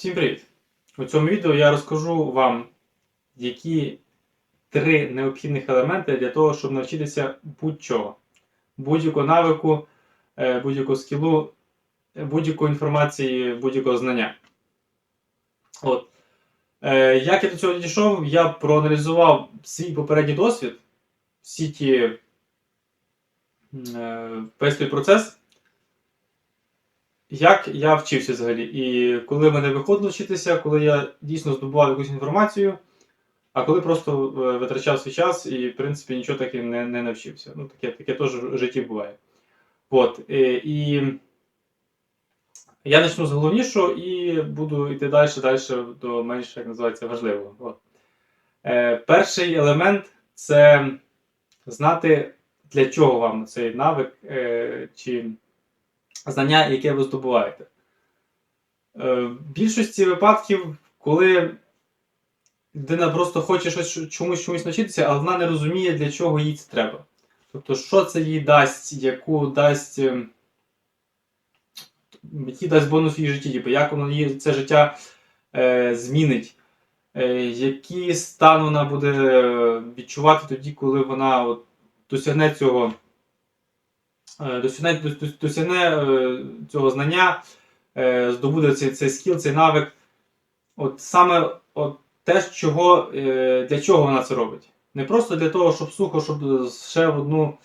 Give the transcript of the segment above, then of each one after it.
Всім привіт! У цьому відео я розкажу вам, які три необхідних елементи для того, щоб навчитися будь-чого. Будь-якого навику, е, будь-якого скілу, е, будь-якої інформації, будь-якого знання. От. Е, Як я до цього дійшов, я проаналізував свій попередній досвід, всі ті весь той процес. Як я вчився взагалі? І коли мене виходило вчитися, коли я дійсно здобував якусь інформацію, а коли просто е, витрачав свій час і, в принципі, нічого таки не, не навчився. Ну, таке, таке теж в житті буває. От. е, І я почну з головнішого і буду йти далі, далі до менш, як називається, важливого. От. Е, Перший елемент це знати, для чого вам цей навик е, чи знання, яке ви здобуваєте. Е, В більшості випадків, коли людина просто хоче щось чомусь чомусь навчитися, але вона не розуміє, для чого їй це треба. Тобто, що це їй дасть, яку дасть, е, який дасть бонус її житті, типу, як воно її це життя е, змінить, е, який стан вона буде відчувати тоді, коли вона от, досягне цього е, досягне, досягне е, цього знання, е, здобуде цей, цей скіл, цей навик. От саме от те, чого, е, для чого вона це робить. Не просто для того, щоб сухо, щоб ще одну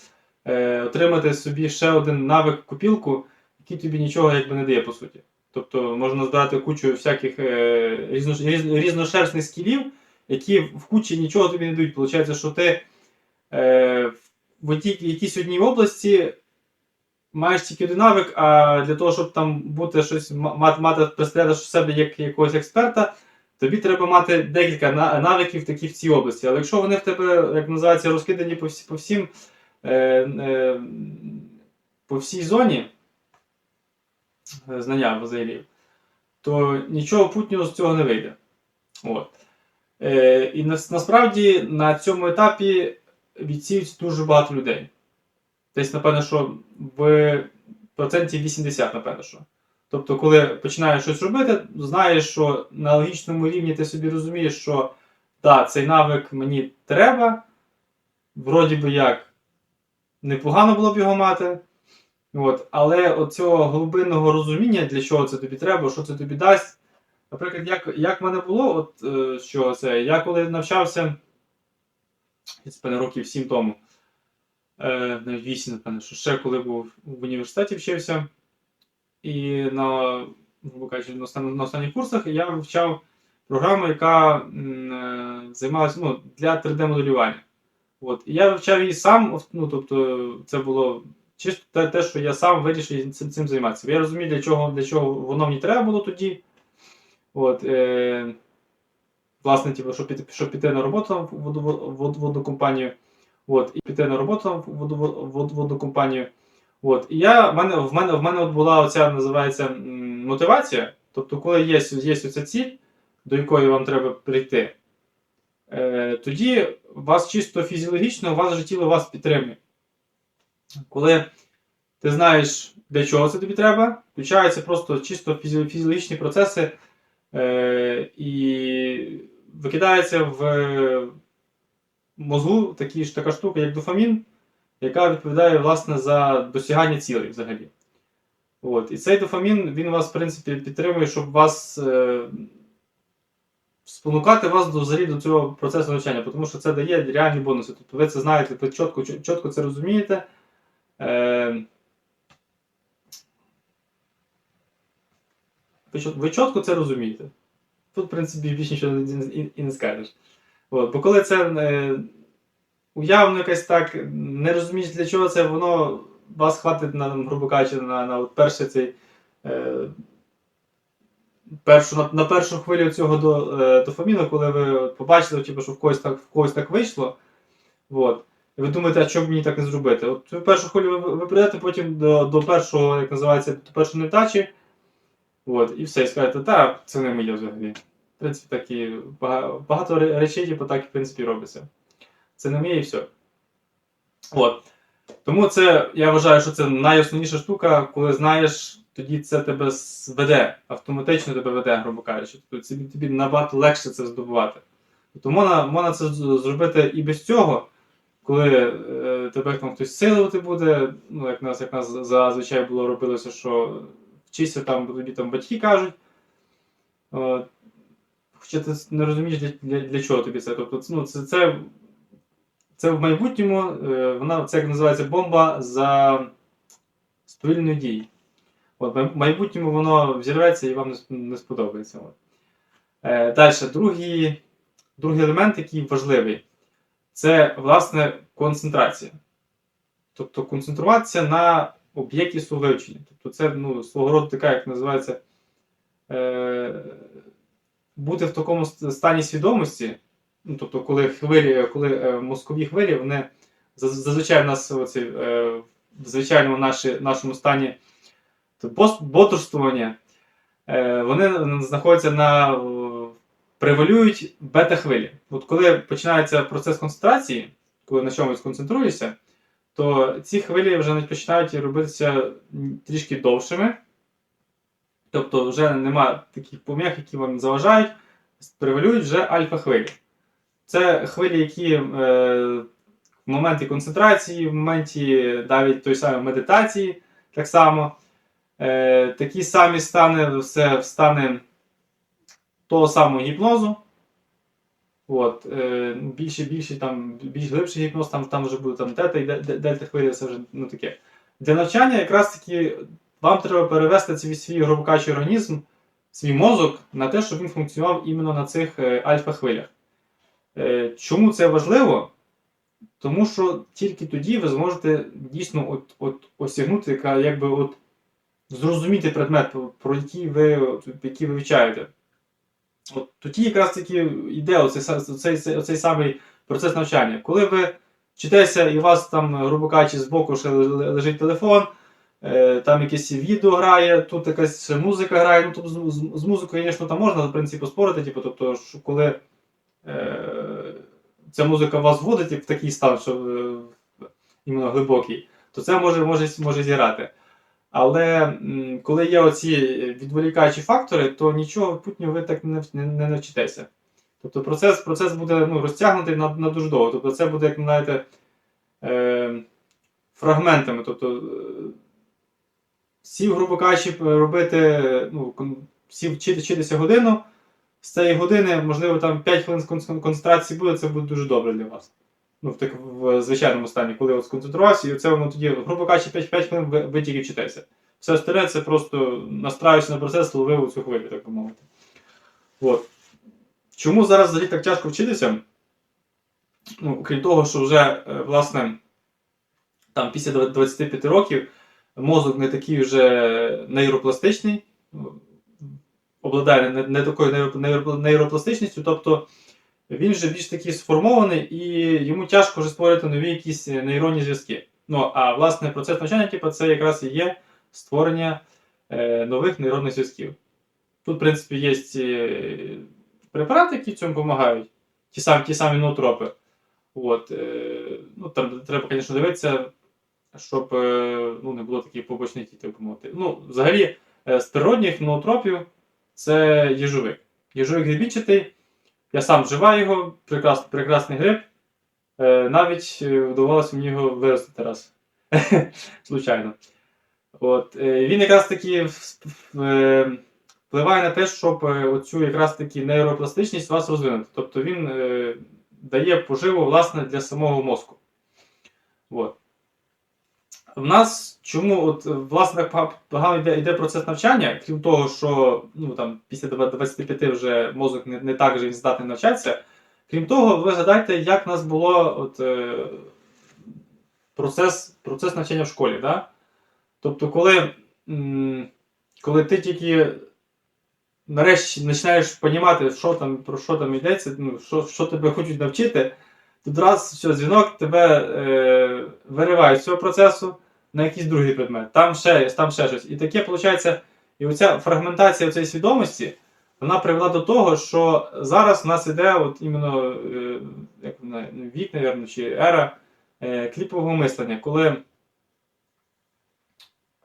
е, отримати собі ще один навик купілку, який тобі нічого якби не дає, по суті. Тобто можна збирати кучу всяких е, різнош, різ, різношерстних скілів, які в кучі нічого тобі не дають. Получається, що ти е, в якійсь одній області маєш тільки один навик, а для того, щоб там бути щось мати, мати представляти себе як якогось експерта, тобі треба мати декілька навиків такі в цій області. Але якщо вони в тебе, як називається, розкидані по, всі, по всім е, е, по всій зоні е, знання взагалі, то нічого путнього з цього не вийде. От. Е, і нас, насправді на цьому етапі відсіють дуже багато людей. Десь, напевно, що в проценті 80, напевно, що. Тобто, коли починаєш щось робити, знаєш, що на логічному рівні ти собі розумієш, що так, цей навик мені треба, вроді би як непогано було б його мати. От, але оцього глибинного розуміння, для чого це тобі треба, що це тобі дасть. Наприклад, як, як в мене було, от, е, що це, я коли навчався, це років 7 тому, е, навіть 8, напевно, що ще коли був в університеті вчився, і на, кажучи, на, остан- на останніх курсах я вивчав програму, яка е, займалася ну, для 3D-моделювання. От. І я вивчав її сам, ну, тобто це було чисто те, що я сам вирішив цим, цим займатися. Я розумію, для чого, для чого воно мені треба було тоді. От, е, власне, типу, щоб щоб піти на роботу в водну компанію. От, і піти на роботу в воду, компанію. От, і я, в мене, в мене, в мене от була оця називається мотивація. Тобто, коли є, є оця ціль, до якої вам треба прийти, е, тоді вас чисто фізіологічно, вас же тіло вас підтримує. Коли ти знаєш, для чого це тобі треба, включаються просто чисто фізі- фізіологічні процеси, е, і викидається в мозгу такі ж, така штука, як дофамін, яка відповідає власне за досягання цілей взагалі. От. І цей дофамін він вас, в принципі, підтримує, щоб вас е, спонукати вас до, взагалі до цього процесу навчання, тому що це дає реальні бонуси. Тобто ви це знаєте, ви чітко, чітко це розумієте. Е, ви, чітко це розумієте. Тут, в принципі, більше нічого і, не скажеш. От, бо коли це е, уявно якось так, не розумієш, для чого це, воно вас хватить на, грубо кажучи, на, на от перший цей. Е, першу, на, на першу хвилю цього до, е, дофаміну, коли ви побачили, типу, що в когось так, в когось так вийшло. От. І ви думаєте, а б мені так не зробити? От цю першу хвилю ви, ви прийдете потім до, до першого, як називається, до першої невдачі. От, і все, і скажете, та це не моє взагалі. В принципі, так і багато речей, типу, так, в принципі, робиться. Це не моє і все. От. Тому це, я вважаю, що це найосновніша штука, коли знаєш, тоді це тебе зведе, автоматично тебе веде, грубо кажучи. Тобто тобі набагато легше це здобувати. Тобто можна, можна це зробити і без цього, коли е, тебе там хтось силувати буде, ну як нас, як нас зазвичай було робилося, що вчися там, тобі там батьки кажуть. От. Хоча ти не розумієш, для, для, для чого тобі це. Тобто, ну, це, це, це в майбутньому, е, вона це як називається бомба за сповільненої дії. В майбутньому воно взірветься і вам не, не сподобається. Е, Далі, другий, другий елемент, який важливий, це власне концентрація. Тобто концентруватися на об'єкті свого вивчення. Тобто це ну, свого роду така, як називається, е, бути в такому стані свідомості. Ну, тобто, коли хвилі, коли е, мозкові хвилі, вони зазвичай в нас оці, е, в звичайному наші, нашому стані бодрствування, е, вони знаходяться на превалюють бета-хвилі. От коли починається процес концентрації, коли на чомусь концентруєшся, то ці хвилі вже починають робитися трішки довшими. Тобто вже нема таких пом'ях, які вам заважають, превалюють вже альфа-хвилі. Це хвилі, які е, в моменті концентрації, в моменті навіть той самої медитації, так само. Е, такі самі стани, все стани того самого гіпнозу. От, е, більше, більше, там, більш глибший гіпноз, там, там вже буде там тета і де- де- дельта хвилі, це вже ну, таке. Для навчання якраз таки вам треба перевести свій, свій грубо кажучи, організм, свій мозок на те, щоб він функціонував іменно на цих е, альфа-хвилях. Е, чому це важливо? Тому що тільки тоді ви зможете дійсно от, от, осягнути, якби от, зрозуміти предмет, про- який ви, який ви вивчаєте. От тоді якраз таки йде оцей, оцей, оцей, самий процес навчання. Коли ви вчитеся і у вас там, грубо кажучи, збоку ще лежить телефон, там якесь відео грає, тут якась музика грає. Ну, тобто з, музикою, звісно, там можна в принципі поспорити, типу, тобто, що коли е, ця музика вас вводить в такий стан, що е, іменно глибокий, то це може, може, може зіграти. Але м, коли є оці відволікаючі фактори, то нічого путнього ви так не, не, не навчитеся. Тобто процес, процес буде ну, розтягнутий на, на дуже довго. Тобто це буде, як знаєте, е, фрагментами. Тобто, е, сів, грубо кажучи, робити, ну, сів вчити, вчитися годину, з цієї години, можливо, там 5 хвилин кон- концентрації буде, це буде дуже добре для вас. Ну, в, так, в звичайному стані, коли от сконцентрувався, і це воно тоді, грубо кажучи, 5, 5 хвилин ви, ви тільки вчитеся. Все остальне це просто настраюся на процес, ловив цю хвилю, так би мовити. От. Чому зараз взагалі так тяжко вчитися? Ну, крім того, що вже, е, власне, там після 25 років мозок не такий вже нейропластичний, обладає не, не такою нейро- нейро- нейропластичністю, тобто він вже більш такий сформований і йому тяжко вже створити нові якісь нейронні зв'язки. Ну, а власне процес навчання, типу, це якраз і є створення е, нових нейронних зв'язків. Тут, в принципі, є е, препарати, які в цьому допомагають, ті самі, ті самі ноотропи. От, е, ну, там треба, звісно, дивитися, щоб е, ну, не було таких побочних дій, так мовити. Ну, взагалі, е, з природних ноотропів це їжовик. Їжовик грибічатий. Я сам вживаю його, прекрас, прекрасний гриб. Е, навіть е, вдавалося мені його виростити раз. Случайно. От, е, він якраз таки е, впливає на те, щоб е, оцю якраз таки нейропластичність вас розвинути. Тобто він е, дає поживу власне для самого мозку. От. В нас чому от, е, власне погано йде, йде процес навчання, крім того, що ну, там, після 25 вже мозок не, не так же він здатний навчатися. Крім того, ви згадайте, як в нас було от, е, процес, процес навчання в школі. Да? Тобто, коли, м, коли ти тільки нарешті починаєш розуміти, що там, про що там йдеться, ну, що, що тебе хочуть навчити, раз все, дзвінок тебе е, виривають з цього процесу на якийсь другий предмет, там ще, там ще щось. І таке виходить, і оця фрагментація цієї свідомості, вона привела до того, що зараз в нас іде от іменно е, як вік, мабуть, чи ера е, кліпового мислення, коли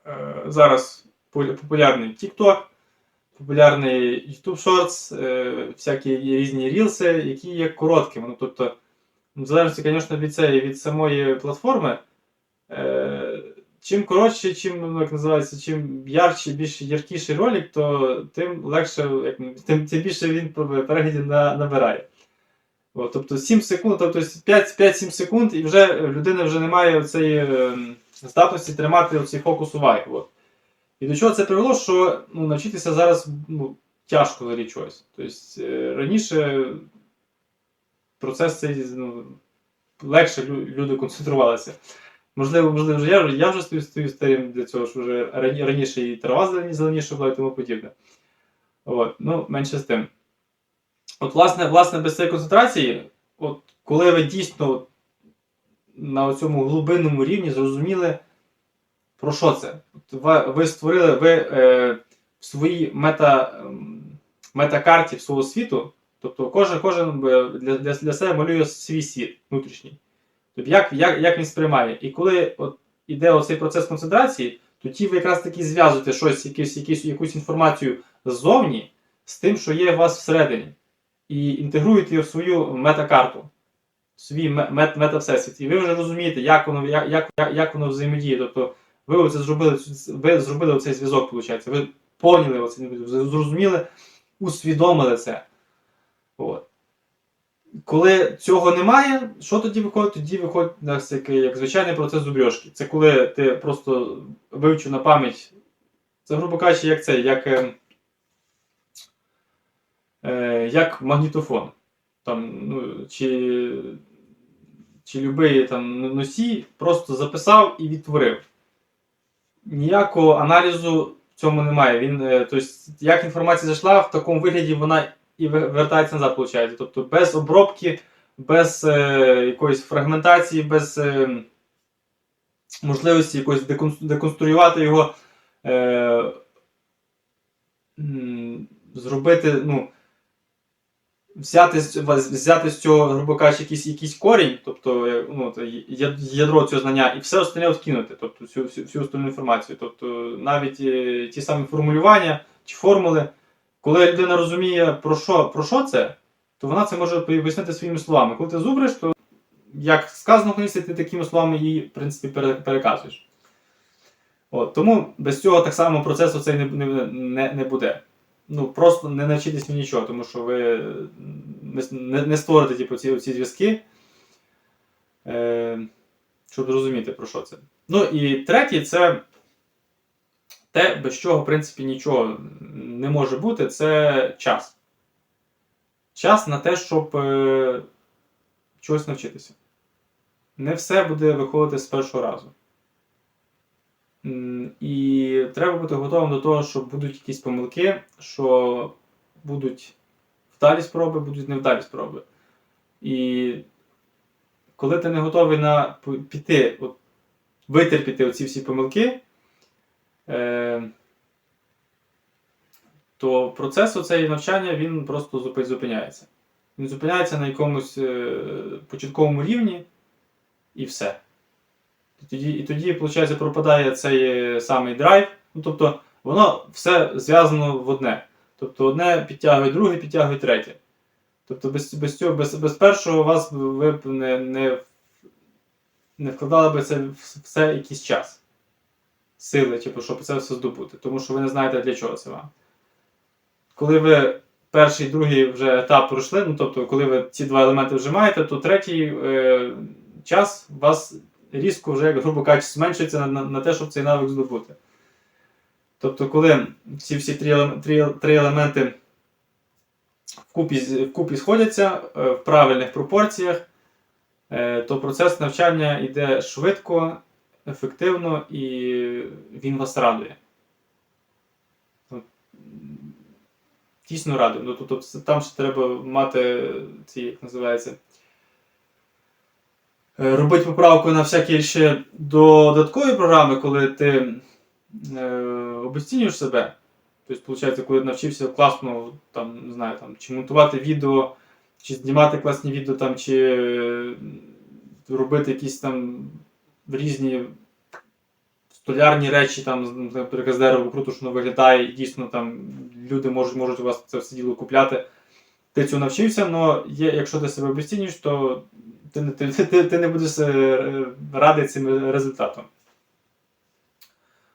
е, зараз популярний TikTok, популярний YouTube Shorts, всякі різні рілси, які є короткими. Ну, тобто, в залежності, звісно, від цієї, від самої платформи. Чим коротше, чим ну, як називається, чим ярче, більш яркіший ролик, то тим легше, як, тим, тим більше він переглядів на, набирає. От, тобто 7 секунд, тобто 5-7 секунд, і вже людина вже не має цієї е, здатності тримати цей фокус уваги. І до чого це привело, що ну, навчитися зараз ну, тяжко взагалі чогось. Тобто е, раніше процес цей ну, легше люди концентрувалися. Можливо, можливо, вже я, я вже стою, стою старим для цього, що вже рані- раніше і трава зелені- зеленіша була і тому подібне. От, ну, менше з тим. От, власне, власне, без цієї концентрації, от, коли ви дійсно на цьому глибинному рівні зрозуміли, про що це? От, ви, ви створили, ви е, в своїй мета, ем, метакарті свого світу, тобто кожен, кожен е, для, для, для себе малює свій світ внутрішній. Як, як, як він сприймає. І коли от, іде оцей процес концентрації, тоді ви якраз таки зв'язуєте щось, якусь, якусь, якусь інформацію ззовні з тим, що є у вас всередині. І інтегруєте його в свою метакарту, в свій ме- мет, метавсесвіт. І ви вже розумієте, як воно, як, як, як- воно взаємодіє. Тобто ви оце зробили, ви зробили оцей зв'язок, виходить. Ви поняли оце, зрозуміли, усвідомили це. От. Коли цього немає, що тоді виходить? Тоді виходить нас як, звичайний процес зубрьошки. Це коли ти просто вивчив на пам'ять. Це, грубо кажучи, як це, як, е, е, як магнітофон. Там, ну, чи, чи любий там носій просто записав і відтворив. Ніякого аналізу в цьому немає. Він, е, тобто, як інформація зайшла, в такому вигляді вона і вертається назад, виходить. Тобто без обробки, без е, якоїсь фрагментації, без е, можливості якось деконструювати його, е, зробити, ну, взяти, взяти з цього, грубо кажучи, якийсь, якийсь корінь, тобто е, ну, ядро цього знання, і все остальне відкинути, тобто всю, всю, всю остальну інформацію. Тобто навіть е, ті самі формулювання чи формули, коли людина розуміє, про що, про що це, то вона це може пояснити своїми словами. Коли ти зубриш, то як сказано в книжці, ти такими словами її, в принципі, переказуєш. От, тому без цього так само процесу цей не, не, не, буде. Ну, просто не навчитесь ви нічого, тому що ви не, не створите типу, ці, ці зв'язки, е, щоб зрозуміти, про що це. Ну і третє, це те, без чого, в принципі, нічого не може бути, це час. Час на те, щоб е, чогось навчитися. Не все буде виходити з першого разу. І треба бути готовим до того, що будуть якісь помилки, що будуть вдалі спроби, будуть невдалі спроби. І коли ти не готовий на піти, от, витерпіти оці всі помилки, то процес оцеї навчання він просто зупиняється. Він зупиняється на якомусь е, початковому рівні і все. І тоді, і тоді, виходить, пропадає цей е, самий драйв. Ну, тобто, воно все зв'язано в одне. Тобто одне підтягує друге, підтягує третє. Тобто без, без, цього, без, без першого вас ви б не, не, не вкладали би це все якийсь час. Сили, типу, щоб це все здобути. Тому що ви не знаєте, для чого це вам. Коли ви перший другий вже етап пройшли, ну тобто, коли ви ці два елементи вже маєте, то третій е, час у вас різко вже, грубо кажучи, зменшується на, на, на те, щоб цей навик здобути. Тобто, коли ці всі три, три, три елементи вкупі, вкупі сходяться е, в правильних пропорціях, е, то процес навчання йде швидко, ефективно і він вас радує. Дійсно радує. Ну, тобто, там ще треба мати ці, як називається, е, робити поправку на всякі ще додаткові програми, коли ти е, обесцінюєш себе. Тобто, виходить, коли навчився класно там, не знаю, там, чи монтувати відео, чи знімати класні відео, там, чи е, робити якісь там різні столярні речі, там, наприклад, з дерева круто, що воно виглядає, і дійсно там люди можуть, можуть у вас це все діло купляти. Ти цього навчився, але якщо ти себе обесцінюєш, то ти, ти, ти, ти не будеш е, радий цим результатом.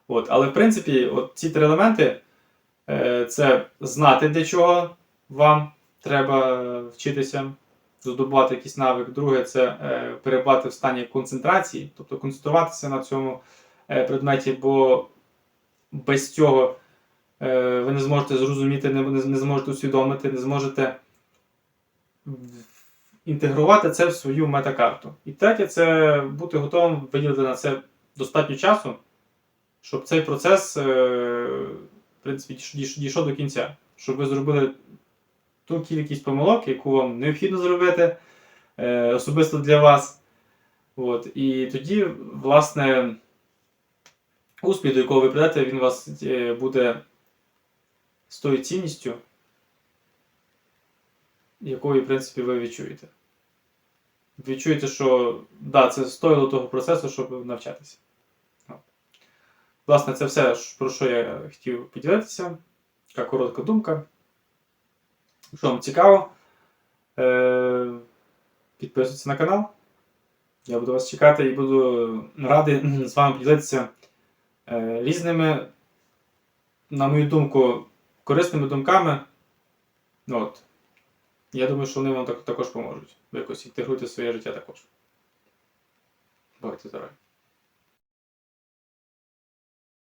От, але в принципі, от ці три елементи е, це знати, для чого вам треба е, вчитися, здобувати якийсь навик. Друге, це е, перебувати в стані концентрації, тобто концентруватися на цьому е, предметі, бо без цього е, ви не зможете зрозуміти, не, зможете усвідомити, не зможете інтегрувати це в свою метакарту. І третє, це бути готовим виділити на це достатньо часу, щоб цей процес в принципі, дійш- дійш- дійшов до кінця, щоб ви зробили ту кількість помилок, яку вам необхідно зробити е, особисто для вас. От. І тоді, власне, успіх, до якого ви прийдете, він у вас е, буде з тою цінністю, якою, в принципі, ви відчуєте. Відчуєте, що да, це стоїло того процесу, щоб навчатися. Власне, це все, про що я хотів поділитися. Така коротка думка. Якщо вам цікаво, е- підписуйтесь на канал. Я буду вас чекати і буду радий з вами поділитися е, різними, на мою думку, корисними думками. От. Я думаю, що вони вам так, також поможуть. Ви якось інтегруйте своє життя також. Бувайте здорові!